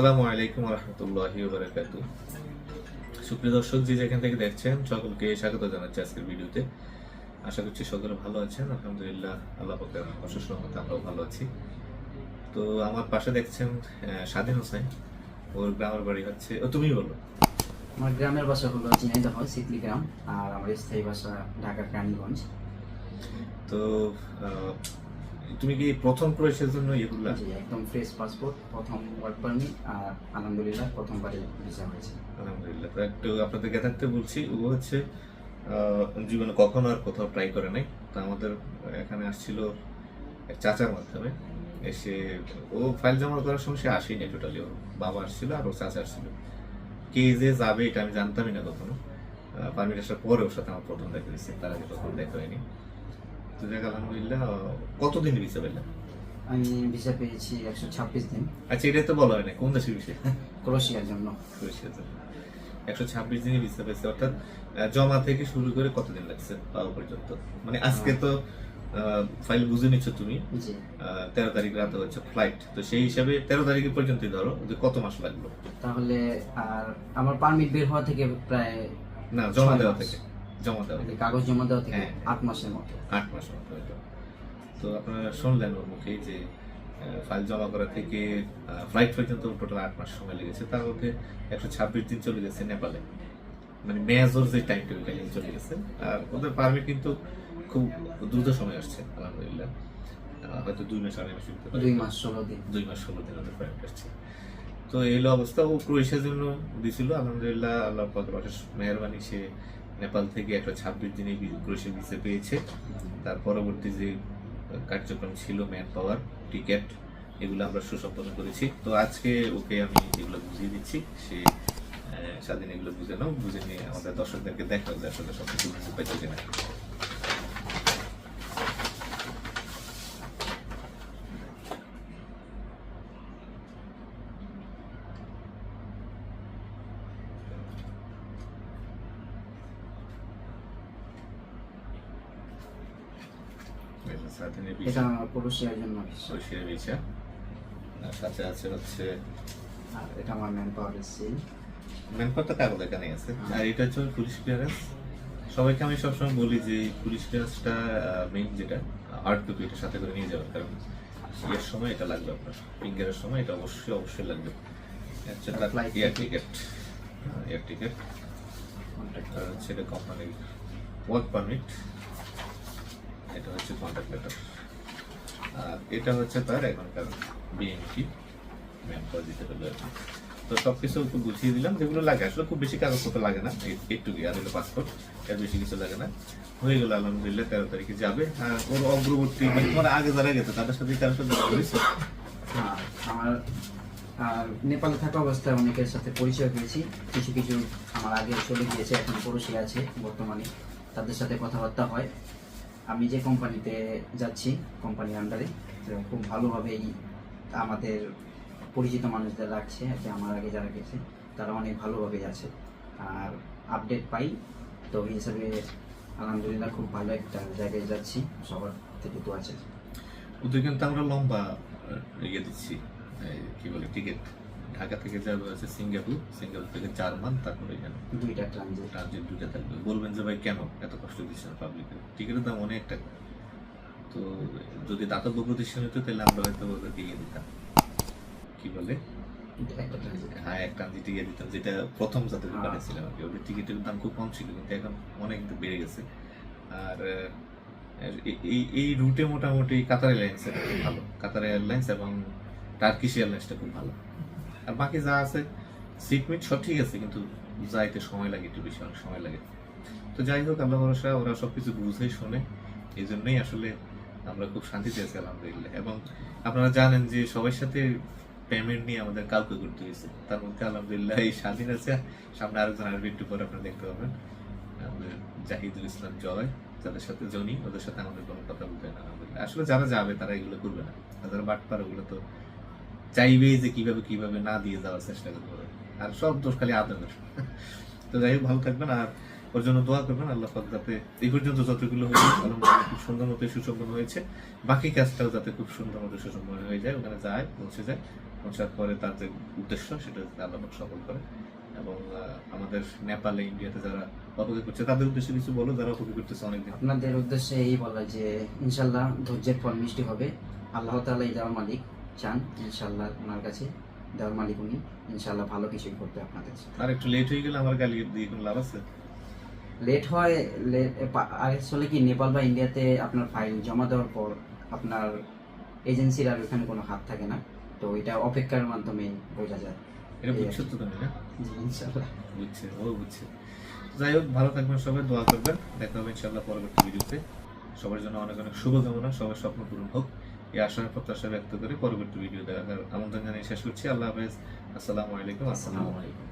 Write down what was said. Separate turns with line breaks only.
আসসালামু আলাইকুম রহমতুল্লাহি বারাকাতু সুপ্রিয় দর্শক যে যেখান থেকে দেখছেন সকলকে স্বাগত জানাচ্ছি আজকের ভিডিওতে। আশা করছি সকলে ভালো আছেন আলহামদুলিল্লাহ আল্লাহ পাকের অশেষ রহমতে আমরাও ভালো আছি। তো আমার পাশে দেখছেন স্বাধীন হোসেন। ওর গ্রামের বাড়ি হচ্ছে ও তুমি বলো।
আমার গ্রামের বাসা হলো ঝিনাইদহ সিকলি গ্রাম আর আমার স্থায়ী বাসা ঢাকার রানীগঞ্জ।
তো তুমি কি প্রথম প্রবেশের জন্য এগুলো
জি একদম ফ্রেশ পাসপোর্ট প্রথম ওয়ার্ক পারমিট আর আলহামদুলিল্লাহ প্রথমবারে ভিসা হয়েছে।
আলহামদুলিল্লাহ তো একটু আপনাদেরকে থাকতে বলছি ও হচ্ছে জীবনে কখনো আর কোথাও ট্রাই করে নাই। তো আমাদের এখানে আসছিল এক চাচার মাধ্যমে এসে ও ফাইল জমা করার সময় সে আসেনি টোটালি ওর বাবা আসছিল আর ওর চাচা আসছিল। কে যে যাবে এটা আমি জানতামই না কখনো। পারমিট আসার পরে ওর সাথে আমার প্রথম দেখা হয়েছে তার আগে কখনো দেখা হয়নি। তো আলহামদুলিল্লাহ কতদিন ভিসা পেলাম
আমি ভিসা পেয়েছি একশো ছাব্বিশ দিন।
আচ্ছা এটাই তো বলা হয় না কোন দেশের বিষয়
ক্রোশিয়ার জন্য।
একশো ছাব্বিশ দিনে ভিসা পেয়েছে অর্থাৎ জমা থেকে শুরু করে কতদিন লাগছে পাওয়া পর্যন্ত? মানে আজকে তো ফাইল বুঝে নিচ্ছ তুমি। তেরো তারিখ রাতে হচ্ছে ফ্লাইট তো সেই হিসাবে তেরো তারিখের পর্যন্তই ধরো যে কত মাস লাগল?
তাহলে আর আমার পারমিট বের হওয়া থেকে প্রায়
না জমা দেওয়া থেকে। জমা দেওয়া
কাগজ জমা দেওয়া থেকে
হ্যাঁ।
আট মাসের মতো।
আট মাস মতো। তো আপনারা শুনলেন ওর মুখে যে ফাইল জমা করা থেকে ফ্লাইট পর্যন্ত টোটাল আট মাস সময় লেগেছে। তার মধ্যে একশো ছাব্বিশ দিন চলে গেছে নেপালে। মানে মেয়াজোর যে টাইম চলে গেছে। আর ওদের পারমিট কিন্তু খুব দ্রুত সময় আসছে আলহামদুলিল্লাহ। হয়তো দুই মাস আড়াই মাস।
দুই মাস ষোলো দিন।
দুই মাস ষোলো দিন ওদের পারমিট আসছে। তো এই অবস্থা। ও ক্রোয়েশিয়ার জন্য দিছিল। আলহামদুলিল্লাহ আল্লাহ পাকের মেহরবানি। সে নেপাল থেকে একটা ছাব্বিশ দিনে ক্রোয়েশিয়া ভিসা পেয়েছে। তার পরবর্তী যে কার্যক্রম ছিল ম্যান পাওয়ার, টিকেট, এগুলো আমরা সুসম্পন্ন করেছি। তো আজকে ওকে আমি এগুলো বুঝিয়ে দিচ্ছি। সে স্বাধীন এগুলো বুঝে নাও। বুঝে নিয়ে আমাদের দর্শকদেরকে দেখাও যে আসলে সব কিছু বুঝতে পারছে কিনা। স্বাধীনের
এটা ক্রোশিয়ার জন্য
আর সাথে আছে হচ্ছে
এটা আমার ম্যান পাওয়ার সিল
ম্যানপাওয়ার কাগজ এখানে আছে। আর এটা হচ্ছে পুলিশ ক্লিয়ারেন্স সবাইকে আমি সবসময় বলি যে পুলিশ ক্লিয়ারেন্সটা মেইন যেটা হার্ড কপি এটা সাথে করে নিয়ে যাবেন কারণ। ইয়ের সময় এটা লাগবে আপনার। ফিঙ্গারের সময় এটা অবশ্যই অবশ্যই লাগবে। হচ্ছে তার এয়ার. টিকিট এয়ার টিকিট আর হচ্ছে এটা কোম্পানির ওয়ার্ক পারমিট এটা হচ্ছে কন্ট্যাক্ট লেটার আর এটা হচ্ছে তার এখনকার বিএনপি ম্যাম করে দিতে পারবে তো সব কিছু একটু বুঝিয়ে দিলাম, যেগুলো লাগে। আসলে খুব বেশি কাগজপত্র লাগে না। একটু আর হলো পাসপোর্ট এর বেশি কিছু লাগে না। হয়ে গেল, আলহামদুলিল্লাহ, তেরো তারিখে যাবে। ওর অগ্রবর্তী মানে আগে যারা গেছে, তাদের সাথে কারোর সাথে?
হ্যাঁ আমার নেপালে থাকা অবস্থায় অনেকের সাথে পরিচয় হয়েছি। কিছু কিছু আমার আগে চলে গিয়েছে, এখন পড়োশি আছে বর্তমানে। তাদের সাথে কথাবার্তা হয়। আমি যে কোম্পানিতে যাচ্ছি কোম্পানির আন্ডারে খুব ভালোভাবেই আমাদের পরিচিত মানুষদের রাখছে আর আমার আগে যারা গেছে, তারা অনেক ভালোভাবেই আছে। আর আপডেট পাই, তো এই হিসাবে আলহামদুলিল্লাহ খুব ভালো একটা জায়গায় যাচ্ছি, সবার থেকে তো আছে
কিন্তু আমরা লম্বা ইয়ে দিচ্ছি কি বলে টিকিট ঢাকা থেকে যাবে হচ্ছে সিঙ্গাপুর সিঙ্গাপুর থেকে জার্মান তারপরে এখানে।
দুইটা ট্রানজিট
ট্রানজিট দুইটা থাকবে। বলবেন যে ভাই কেন এত কষ্ট দিচ্ছেন পাবলিকের টিকিটের দাম অনেক টাকা। তো যদি দাতব্য প্রতিষ্ঠান হতো তাহলে আমরা হয়তো ওদেরকে ইয়ে দিতাম। কি বলে? হ্যাঁ এক ট্রানজিট ইয়ে দিতাম যেটা প্রথম যাতে
হ্যাঁ।
পাঠিয়েছিলাম আর কি। ওদের টিকিটের দাম খুব কম ছিল কিন্তু এখন অনেক বেড়ে গেছে। আর এই- এই রুটে মোটামুটি কাতার এয়ারলাইন্স খুব ভালো। কাতার এয়ারলাইন্স এবং টার্কিশ এয়ারলাইন্সটা খুব ভালো। আর বাকি যা আছে সিট মিট সব ঠিক আছে, কিন্তু যাইতে সময় লাগে, একটু বেশি অনেক সময় লাগে। তো যাই হোক আল্লাহ ভরসা ওরা সব কিছু বুঝে শোনে এই জন্যই আসলে আমরা খুব শান্তিতে আছি, আলহামদুলিল্লাহ। এবং আপনারা জানেন যে সবার সাথে পেমেন্ট নিয়ে আমাদের কালকে করতে হয়েছে। তার মধ্যে আলহামদুলিল্লাহ এই স্বাধীন আছে। সামনে আরেকজন আসবে, একটু পরে আপনারা দেখতে পাবেন। আমাদের জাহিদুল ইসলাম জয়, যাদের সাথে জনি, ওদের সাথে আমাদের কোনো কথা বলতে হয় না, আলহামদুলিল্লাহ। আসলে যারা যাবে, তারা এগুলো করবে না। যারা বাটপার, ওগুলো তো চাইবেই যে কীভাবে কীভাবে না দিয়ে যাওয়ার চেষ্টা করবে। আর সব দোষ খালি আদমের তো যাই হোক, ভালো থাকবেন আর ওর জন্য দোয়া করবেন। আল্লাহ পাক যাতে এই পর্যন্ত যতগুলো হয়েছে খুব সুন্দর মতো সুসম্পন্ন হয়েছে। বাকি কাজটাও যাতে খুব সুন্দর মতো সুসম্পন্ন হয়ে যায়, ওখানে যায়, পৌঁছে যায়। পৌঁছার পরে তার যে উদ্দেশ্য, সেটা আল্লাহ পাক সফল করে। এবং আমাদের নেপালে, ইন্ডিয়াতে যারা অপেক্ষা করছে, তাদের উদ্দেশ্যে কিছু বলো, যারা অপেক্ষা করতেছে অনেকদিন।
আপনাদের উদ্দেশ্যে এই বলা যে ইনশাল্লাহ ধৈর্যের ফল মিষ্টি হবে। আল্লাহ তাআলা এই দেওয়ার মালিক। চান ইনশাল্লাহ ওনার কাছে দেওয়ার মালিক উনি। ইনশাল্লাহ ভালো কিছুই করবে আপনাদের
আর একটু লেট হয়ে গেলে আমার গালি দিয়ে কোনো লাভ আছে?
লেট হয় আর আসলে কি নেপাল বা ইন্ডিয়াতে আপনার ফাইল জমা দেওয়ার পর আপনার এজেন্সির আর ওখানে কোনো হাত থাকে না। তো এটা অপেক্ষার মাধ্যমে বোঝা যায়।
এটা বুঝছ তো তুমি না? বুঝছে ও বুঝছে। যাই হোক ভালো থাকবেন সবাই দোয়া করবেন। দেখা হবে ইনশাল্লাহ পরবর্তী ভিডিওতে সবার জন্য অনেক অনেক শুভকামনা সবার স্বপ্ন পূরণ হোক। এই আশা প্রত্যাশা ব্যক্ত করে পরবর্তী ভিডিও দেখার আমন্ত্রণ জানিয়ে শেষ করছি। আল্লাহ হাফেজ। আসসালামু আলাইকুম।
আসসালামু আলাইকুম।